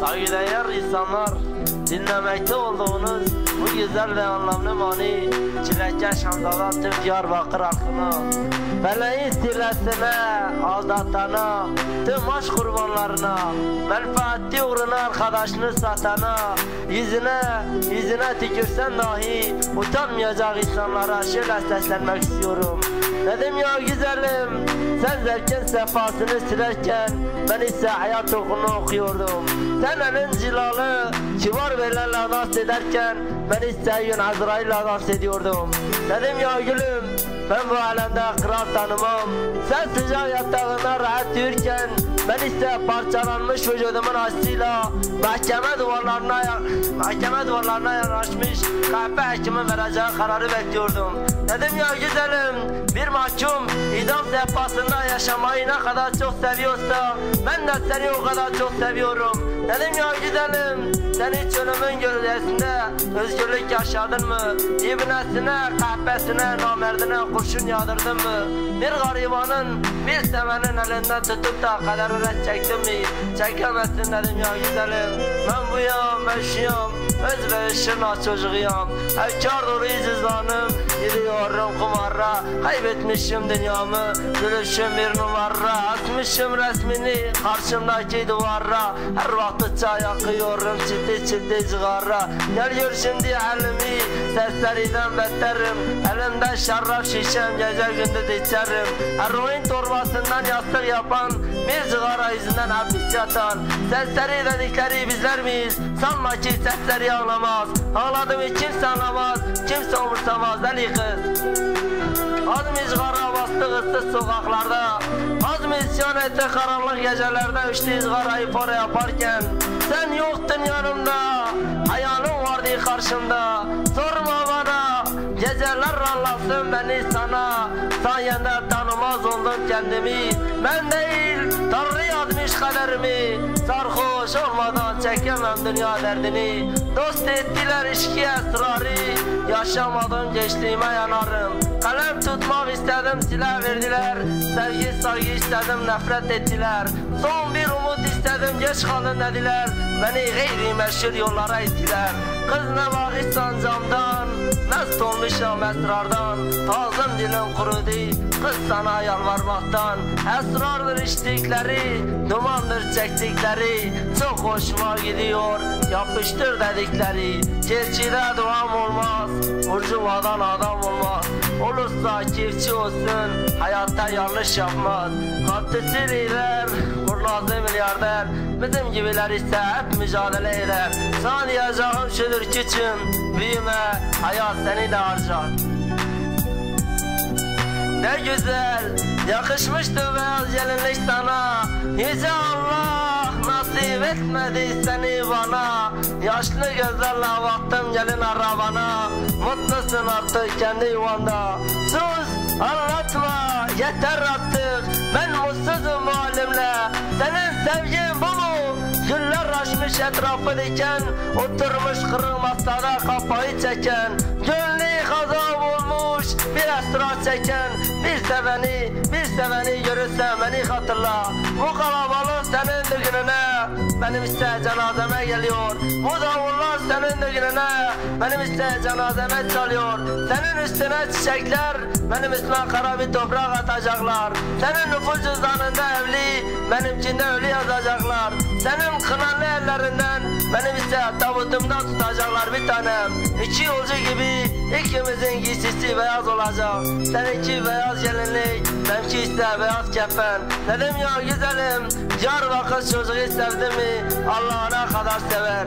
Saygıdeğer insanlar, dinlemekte olduğunuz bu güzel ve anlamlı mani Çilekeş Hamdal'a tüm Diyarbakır halkına Feleğin sillesine, aldatana, tüm aşk kurbanlarına Menfaatli uğruna arkadaşını satana Yüzüne, yüzüne tükürsen dahi utanmayacak insanlara şöyle seslenmek istiyorum. Dedim ya güzelim, sen zevkin sefasını silerken ben ise hayat okunu okuyordum. Sen elin cilalı, kibar belenle dans ederken ben ise gün Azrail'le dans ediyordum. Dedim ya gülüm, ben bu alemde kral tanımam. Sen sıcak yatağında rahat uyurken Ben ise parçalanmış vücudumun acısıyla Mahkeme duvarlarına Mahkeme duvarlarına yanaşmış Kahpe hekimin vereceği kararı bekliyordum Dedim ya güzelim Bir mahkum idam sehpasında yaşamayı ne kadar çok seviyorsa Ben de seni o kadar çok seviyorum Dedim ya güzelim sen hiç ölümün gölgesinde özgürlük yaşadın mı? İbnesine, kahpesine, namerdine kurşun yağdırdın mı? Bir garibanın, bir sevenin elinden tutup da kaderine çektin mi? Çekemezsin dedim ya güzelim. Ben buyum, ben şuyum, öz ve ışırna çocuğuyum. Efkar dolu izizlanım, gidiyorum kumara. Kaybetmişim dünyamı, gülüşüm bir numara. Asmışım resmini karşımdaki duvara. Her vakitçe yakıyorum çiti çiti cigara. Gel gör şimdi halimi, sesleriden beterim. Elimde şarap şişem, gece gündüz içerim. Eroin torbasından yastık yapan, bir cigara yüzünden hapis yatan. Sesleri dedikleri bizler miyiz? Sanma ki sesleri ağlamaz. Ağladığımı kimse anlamaz, kimse umursamaz. Deli kız. Az mı izgara bastı ıssız sokaklarda. Az mı isyan etti karanlık gecelerde Üçlü izgarayı para yaparken. Sen yoktun yanımda Hayalim vardı karşımda. Sorma bana Geceler anlatsın beni sana. Sayende tanımaz oldum kendimi. Ben değil Tanrı yazmış kaderimi Sarhoş olmadan çəkənəm dünya dərdini Dost etdilər işki əsrarı Yaşamadım geçdiyimə yanarım. Qələm tutmaq istədim silə verdilər Sevgi sayı istədim nəfrət etdilər Son bir umut istədim geç xalın edilər Məni qeyri-məşhur yollara itdilər Qız nə bağışsan camdan Məst olmuşam əsrardan Tazım dilim qurudu Qız sana yalvarmaqdan Əsrardır içdikləri Dumandır çəkdikləri çektikleri Çok hoşuma gidiyor. Yapıştır dedikleri Çiftçide duam olmaz Burcuvadan adam olmaz. Olursa çiftçi olsun Hayatta yanlış yapmaz. Hattı siriler Kurnazlı milyarder. Bizim gibiler ise hep mücadele eder. Sana diyeceğim şudur küçüm Büyüme hayat seni de harcar. Ne güzel yakışmıştı beyaz gelinlik sana. Yüce Allah nasip etmedi seni bana. Yaşlı gözlerle baktım gelin arabana. Mutlusun artık kendi yuvanda. Sus anlatma yeter artık. Ben mutsuzum halimle. Senin sevgin bu mu? Güller açmış etrafı diken Oturmuş kırık masada kafayı çeken. Gönlü kazan olmuş esrar çeken Bir seveni, bir seveni görürsen beni hatırla. Bu kalabalık senin düğününe Benim ise cenazeme geliyor. Bu davullar senin düğününe Benim ise cenazeme çalıyor. Senin üstüne çiçekler Benim üstüme kara bir toprak atacaklar. Senin nüfus cüzdanında evli Benimkinde ölü yazacaklar. Senin kınalı ellerinden Benim ise tabutumda tutacaklar bir tanem. İki yolcu gibi ikimizin giysisi beyaz olacak Seninki beyaz gelinlik Benimki ise beyaz kefen. Dedim ya güzelim? Diyarbakır çocuğu sevdi mi? Allah kadar sever